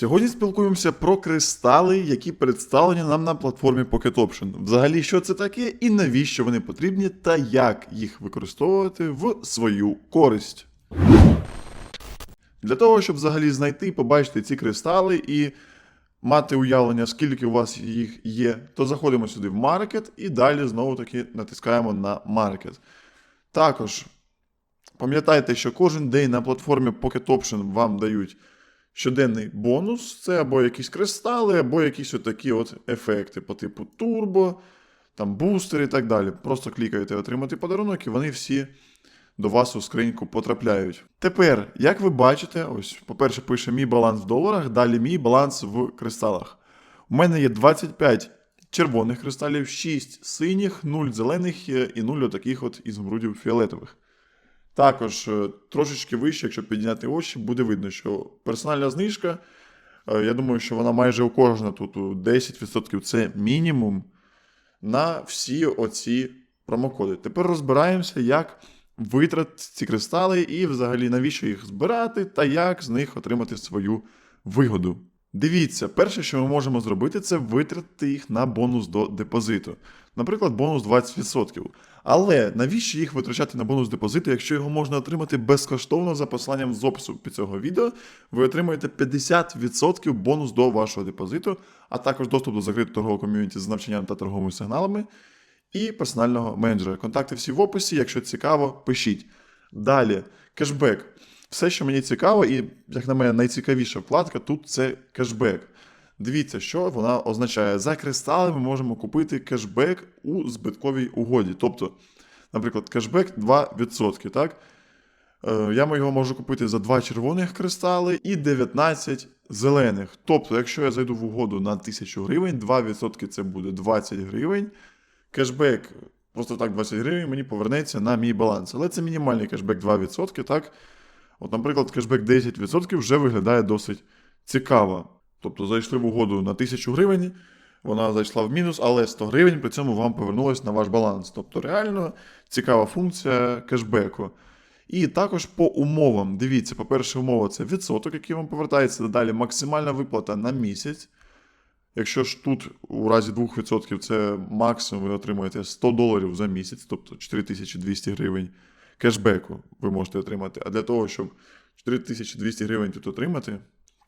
Сьогодні спілкуємося про кристали, які представлені нам на платформі Pocket Option. Взагалі, що це таке і навіщо вони потрібні, та як їх використовувати в свою користь. Для того, щоб взагалі знайти і побачити ці кристали і мати уявлення, скільки у вас їх є, то заходимо сюди в Market і далі знову таки натискаємо на Market. Також пам'ятайте, що кожен день на платформі Pocket Option вам дають щоденний бонус. Це або якісь кристали, або якісь отакі от ефекти по типу турбо, там бустер і так далі. Просто клікаєте отримати подарунок, і вони всі до вас у скриньку потрапляють. Тепер, як ви бачите, ось, по-перше, пише мій баланс в доларах, далі мій баланс в кристалах. У мене є 25 червоних кристалів, 6 синіх, 0 зелених і 0 таких от ізумрудів фіолетових. Також е, трошечки вище, якщо підняти очі, буде видно, що персональна знижка, е, я думаю, що вона майже у кожного тут у 10% це мінімум на всі оці промокоди. Тепер розбираємося, як витратити ці кристали і взагалі навіщо їх збирати та як з них отримати свою вигоду. Дивіться, перше, що ми можемо зробити, це витратити їх на бонус до депозиту. Наприклад, бонус 20%. Але навіщо їх витрачати на бонус депозиту, якщо його можна отримати безкоштовно за посиланням з опису під цього відео, ви отримаєте 50% бонус до вашого депозиту, а також доступ до закритого торгового ком'юніті з навчанням та торговими сигналами і персонального менеджера. Контакти всі в описі, якщо цікаво, пишіть. Далі, кешбек. Все, що мені цікаво, і, як на мене, найцікавіша вкладка тут це кешбек. Дивіться, що вона означає. За кристали ми можемо купити кешбек у збитковій угоді. Тобто, наприклад, кешбек 2%. Так? Е, Я його можу купити за 2 червоних кристали і 19 зелених. Тобто, якщо я зайду в угоду на 1000 гривень, 2% це буде 20 гривень. Кешбек, просто так 20 гривень, мені повернеться на мій баланс. Але це мінімальний кешбек 2%. Так? От, наприклад, кешбек 10% вже виглядає досить цікаво. Тобто зайшли в угоду на 1000 гривень, вона зайшла в мінус, але 100 гривень при цьому вам повернулось на ваш баланс. Тобто реально цікава функція кешбеку. І також по умовам. Дивіться, по-перше, умова це відсоток, який вам повертається. Далі максимальна виплата на місяць. Якщо ж тут у разі 2% це максимум ви отримуєте 100 доларів за місяць, тобто 4200 гривень кешбеку ви можете отримати. А для того, щоб 4200 гривень тут отримати,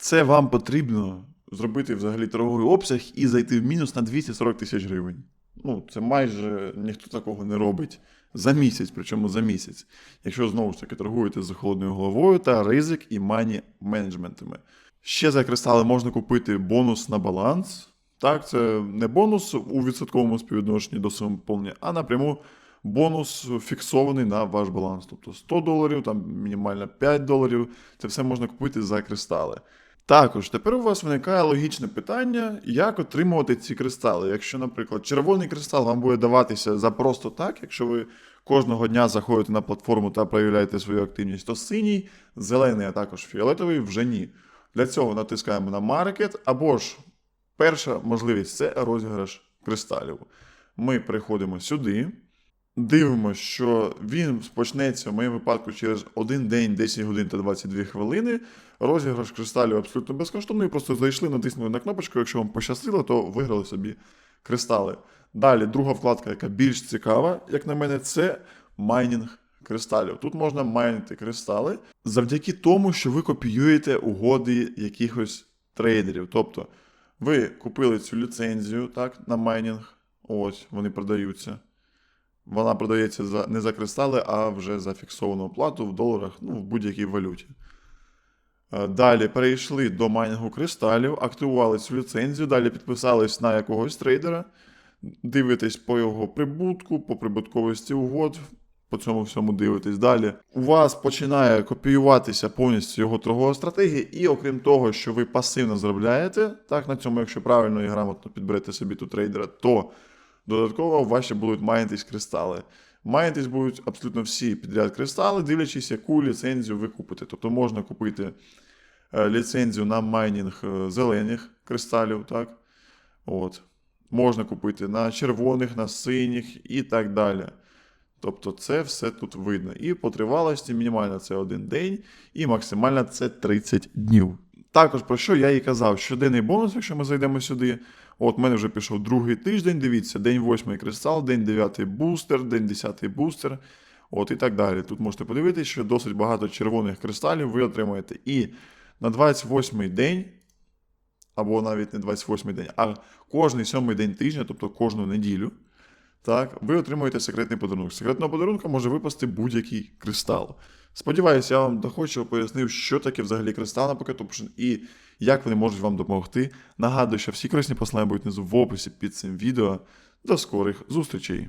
це вам потрібно зробити взагалі торговий обсяг і зайти в мінус на 240 тисяч гривень. Ну, це майже ніхто такого не робить за місяць, причому за місяць. Якщо знову ж таки торгуєте з холодною головою та ризик і мані менеджментами. Ще за кристали можна купити бонус на баланс. Так, це не бонус у відсотковому співвідношенні до суми поповнення, а напряму бонус фіксований на ваш баланс. Тобто 100 доларів, там мінімально 5 доларів. Це все можна купити за кристали. Також тепер у вас виникає логічне питання, як отримувати ці кристали. Якщо, наприклад, червоний кристал вам буде даватися за просто так, якщо ви кожного дня заходите на платформу та проявляєте свою активність, то синій, зелений, а також фіолетовий вже ні. Для цього натискаємо на Market, або ж перша можливість це розіграш кристалів. Ми приходимо сюди, дивимося, що він почнеться в моєму випадку через 1 день, 10 годин та 22 хвилини. Розіграш кристалів абсолютно безкоштовний. Просто зайшли, натиснули на кнопочку. Якщо вам пощастило, то виграли собі кристали. Далі, друга вкладка, яка більш цікава, як на мене, це майнінг кристалів. Тут можна майнити кристали завдяки тому, що ви копіюєте угоди якихось трейдерів. Тобто, ви купили цю ліцензію так, на майнінг, ось вони продаються. Вона продається за, не за кристали, а вже за фіксовану оплату в доларах, ну, в будь-якій валюті. Е, Далі перейшли до майнінгу кристалів, активували цю ліцензію, далі підписались на якогось трейдера, дивитесь по його прибутку, по прибутковості угод, по цьому всьому дивитесь. Далі у вас починає копіюватися повністю його торгова стратегія, і окрім того, що ви пасивно заробляєте, так на цьому, якщо правильно і грамотно підберете собі тут трейдера, то додатково ще будуть майнитись кристали. Майнитись будуть абсолютно всі підряд кристали, дивлячись, яку ліцензію ви купите. Тобто можна купити е, ліцензію на майнінг е, зелених кристалів, так? От. Можна купити на червоних, на синіх і так далі. Тобто це все тут видно. І по тривалості мінімальна це один день, і максимальна це 30 днів. Також про що я і казав, щоденний бонус, якщо ми зайдемо сюди. От, в мене вже пішов другий тиждень. Дивіться, день 8 кристал, день 9 бустер, день 10 бустер. От і так далі. Тут можете подивитися, що досить багато червоних кристалів ви отримаєте. І на 28-й день, або навіть не 28-й день, а кожний сьомий день тижня, тобто кожну неділю, так, ви отримуєте секретний подарунок. Секретного подарунка може випасти будь-який кристал. Сподіваюся, я вам доходчиво пояснив, що таке взагалі кристал на Покетопшен і як вони можуть вам допомогти. Нагадую, що всі корисні послання будуть внизу в описі під цим відео. До скорих зустрічей!